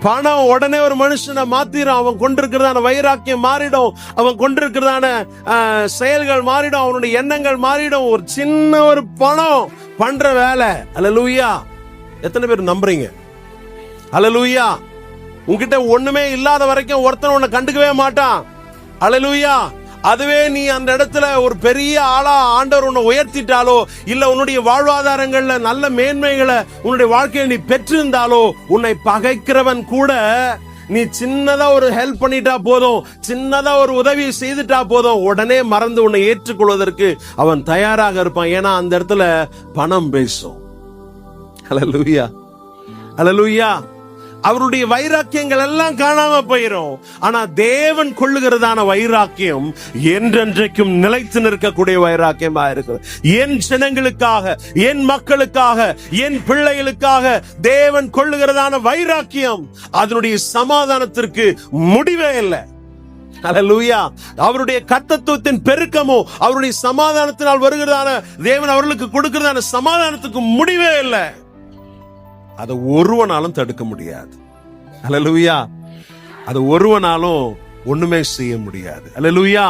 பணம் உடனே ஒரு மனுஷனை மாத்திரும். அவன் கொண்டிருக்கிறதான வைராக்கியம் மாறிடும். அவன் கொண்டிருக்கிறதான செயல்கள் மாறிடும். அவனுடைய எண்ணங்கள் மாறிடும். ஒரு சின்ன ஒரு பணம் பண்ற வேலை. அல்லேலூயா. எத்தனை பேர் நம்புறீங்க? அல்லேலூயா. உன்கிட்ட ஒண்ணுமே இல்லாத வரைக்கும் ஒருத்தன் உன்னை கண்டுக்கவே மாட்டான். அல்லேலூயா. அதுவே நீ அந்த இடத்துல ஒரு பெரிய ஆளா ஆண்டவர் உன்னை உயர்த்திட்டாலோ இல்ல உன்னுடைய வாழ்வாதாரங்கள்ல நல்ல மேன்மைகளை உன்னுடைய வாழ்க்கையை நீ பெற்றிருந்தாலோ உன்னை பகைக்கிறவன் கூட நீ சின்னதா ஒரு ஹெல்ப் பண்ணிட்டா போதும் சின்னதா ஒரு உதவி செய்துட்டா போதும் உடனே மறந்து உன்னை ஏற்றுக்கொள்வதற்கு அவன் தயாராக இருப்பான். ஏன்னா அந்த இடத்துல பணம் பேசும். ஹalleluya ஹalleluya அவருடைய வைராக்கியங்கள் எல்லாம் காணாம போயிரும். ஆனா தேவன் கொள்ளுகிறதான வைராக்கியம் என்றென்றைக்கும் நிலைத்து நிற்கக்கூடிய வைராக்கியமா இருக்கிறது என் ஜனங்களுக்காக என் மக்களுக்காக என் பிள்ளைகளுக்காக தேவன் கொள்ளுகிறதான வைராக்கியம் அதனுடைய சமாதானத்திற்கு முடிவே இல்லை. அல்லேலூயா அவருடைய கத்தத்துவத்தின் பெருக்கமோ அவருடைய சமாதானத்தினால் வருகிறதான தேவன் அவர்களுக்கு கொடுக்கிறதான சமாதானத்துக்கு முடிவே இல்லை. அதை ஒருவனாலும் தடுக்க முடியாது. அல்லேலூயா அதை ஒருவனாலும் ஒண்ணுமே செய்ய முடியாது. அல்லேலூயா